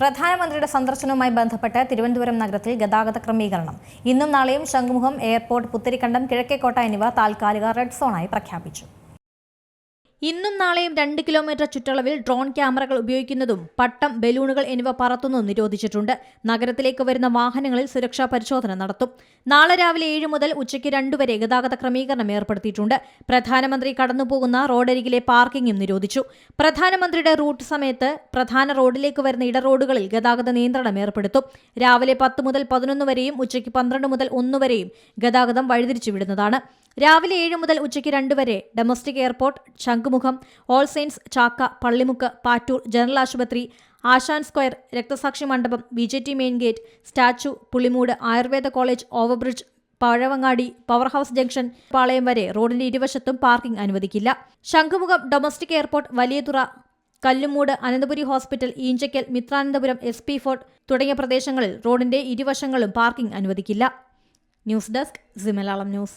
പ്രധാനമന്ത്രിയുടെ സന്ദർശനവുമായി ബന്ധപ്പെട്ട് തിരുവനന്തപുരം നഗരത്തിൽ ഗതാഗത ക്രമീകരണം. ഇന്നും നാളെയും ശംഖുമുഖം എയർപോർട്ട് പുത്തരിക്കണ്ടം കിഴക്കേക്കോട്ട എന്നിവ താൽക്കാലിക റെഡ് സോണായി പ്രഖ്യാപിച്ചു. ഇന്നും നാളെയും രണ്ട് കിലോമീറ്റർ ചുറ്റളവിൽ ഡ്രോൺ ക്യാമറകൾ ഉപയോഗിക്കുന്നതും പട്ടം ബലൂണുകൾ എന്നിവ പറത്തുന്നതും നിരോധിച്ചിട്ടുണ്ട്. നഗരത്തിലേക്ക് വരുന്ന വാഹനങ്ങളിൽ സുരക്ഷാ പരിശോധന നടത്തും. നാളെ രാവിലെ ഏഴ് മുതൽ ഉച്ചയ്ക്ക് രണ്ടുവരെ ഗതാഗത ക്രമീകരണം ഏർപ്പെടുത്തിയിട്ടുണ്ട്. പ്രധാനമന്ത്രി കടന്നുപോകുന്ന റോഡരികിലെ പാർക്കിംഗും നിരോധിച്ചു. പ്രധാനമന്ത്രിയുടെ റൂട്ട് സമയത്ത് പ്രധാന റോഡിലേക്ക് വരുന്ന ഇടറോഡുകളിൽ ഗതാഗത നിയന്ത്രണം ഏർപ്പെടുത്തും. രാവിലെ പത്ത് മുതൽ പതിനൊന്ന് വരെയും ഉച്ചയ്ക്ക് പന്ത്രണ്ട് മുതൽ ഒന്ന് വരെയും ഗതാഗതം വഴിതിരിച്ചു വിടുന്നതാണ് രാവിലെ ഏഴ് മുതൽ ഉച്ചയ്ക്ക് രണ്ട് വരെ domestic airport Shanghumukham All Saints Chakka Pallimukku Pattoor general ആശുപത്രി ആശാൻ സ്ക്വയർ രക്തസാക്ഷി മണ്ഡപം B J T main gate statue Pulimoodu Ayurveda college overbridge Pazhavangadi power house junction Palayam വരെ റോഡിന്റെ ഇരുവശത്തും പാർക്കിംഗ് അനുവദിക്കില്ല. Shanghumukham domestic airport Valiyathura Kallumoodu Ananthapuri hospital Eenchakkal Mithranandapuram S P fort തുടങ്ങിയ പ്രദേശങ്ങളിൽ റോഡിന്റെ ഇരുവശങ്ങളും പാർക്കിംഗ് അനുവദിക്കില്ല. News desk C news.